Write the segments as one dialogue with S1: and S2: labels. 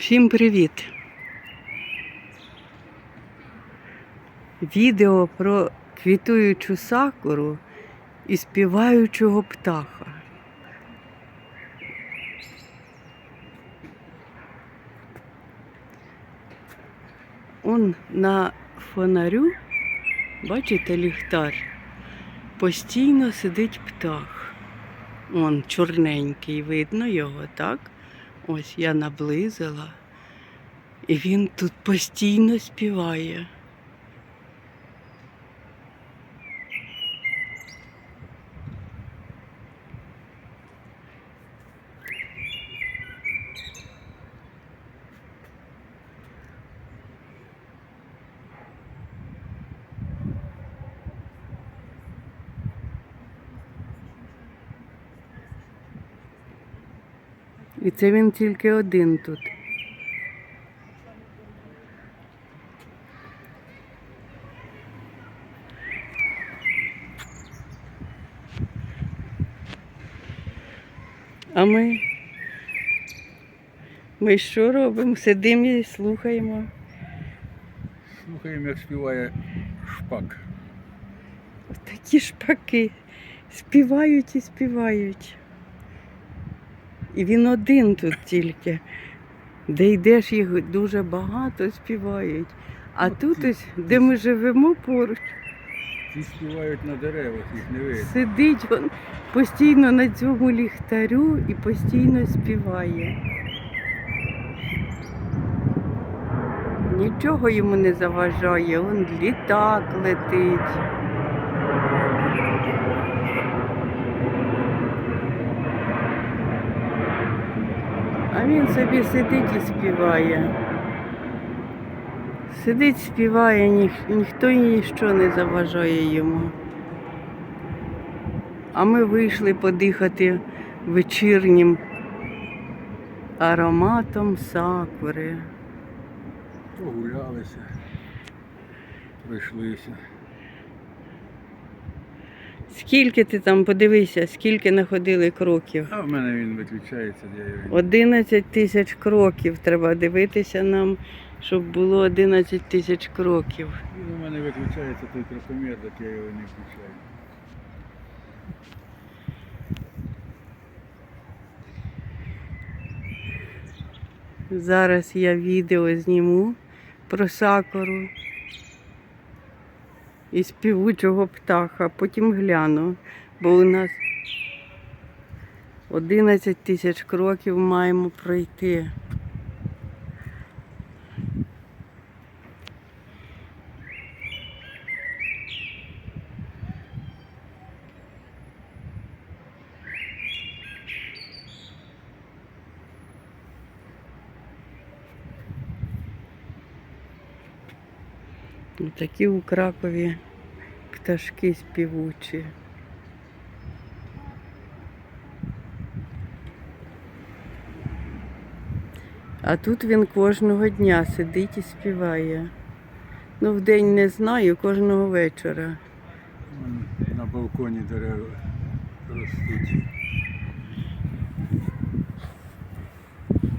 S1: Всім привіт! Відео про квітуючу сакуру і співаючого птаха. Он на фонарю, бачите, ліхтар, постійно сидить птах. Он чорненький, видно його, так? Ось я наблизила. І він тут постійно співає. І це він тільки один тут. А ми, ми що робимо? Сидимо і слухаємо.
S2: Слухаємо, як співає шпак.
S1: Такі шпаки співають і співають. І він один тут тільки. Де йдеш, їх дуже багато співають. А
S2: Ну,
S1: тут
S2: ті-
S1: ось, де ми живемо поруч,
S2: Ті співають на деревах, їх не видно.
S1: сидить він постійно на цьому ліхтарю і постійно співає. Нічого йому не заважає, он літак летить. А він собі сидить і співає. Сидить, співає, ніх, ніхто і ніщо не заважає йому. А ми вийшли подихати вечірнім ароматом сакури.
S2: Прогулялися, пройшлися.
S1: Скільки ти там, подивися, скільки находили кроків?
S2: А в мене він виключається, я він.
S1: 11 тисяч кроків треба дивитися нам, щоб було 11 тисяч кроків.
S2: Він у мене виключається той крокомір, так я його не включаю.
S1: Зараз я відео зніму про сакуру і співучого птаха, потім гляну, бо у нас 11 тисяч кроків маємо пройти. Такі у Кракові пташки співучі. А тут він кожного дня сидить і співає. Ну, вдень не знаю, кожного вечора.
S2: На балконі дерева ростуть.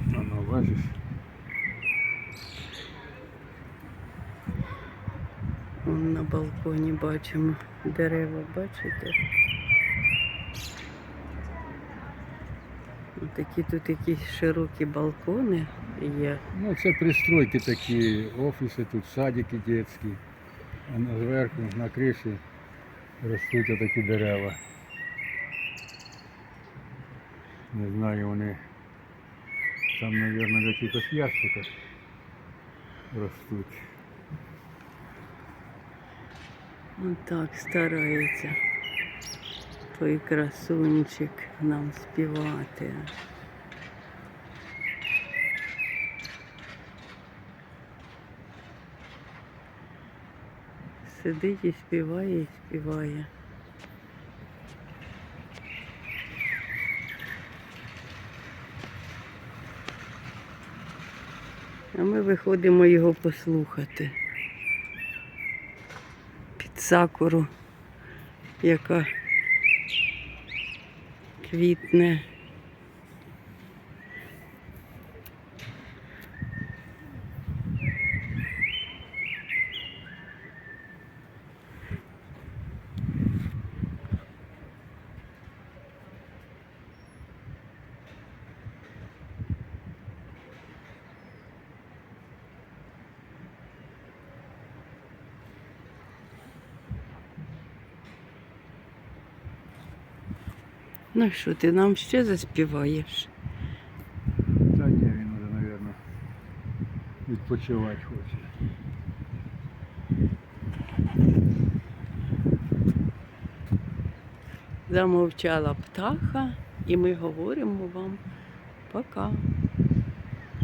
S2: Воно, бачиш?
S1: Вон на балконі бачимо дерева, бачите? Такі тут якісь широкі балкони є.
S2: Ну, це пристройки такі, офіси, тут садики дитячі. А на- зверху на криші ростуть отакі дерева. Не знаю, вони там, мабуть, в якихось ящиках ростуть.
S1: Отак старається той красунчик нам співати. Сидить і співає, і співає. А ми виходимо його послухати сакуру, яка квітне. Ну що, ти нам ще заспіваєш?
S2: Та ні, він уже, мабуть, відпочивати хоче.
S1: Замовчала птаха, і ми говоримо вам пока.